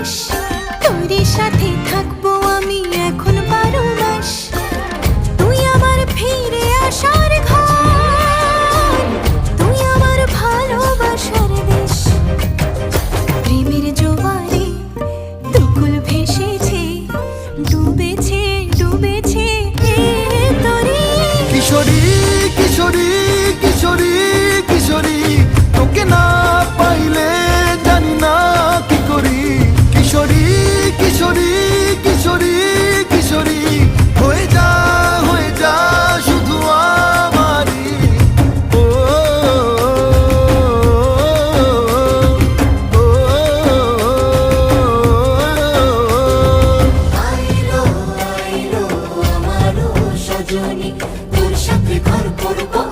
বিশ্বাস তোরই সাথে থাকব আমি এখন বারো মাস। তুই আমার ফিরে আসার ঘর। তুই আমার ভালোবাসার দেশ। প্রেমের জোয়ারে দুকুল ভেসেছে, ডুবেছে ডুবেছে কিশোরী। দুজনে তোর সাথে ঘর করব।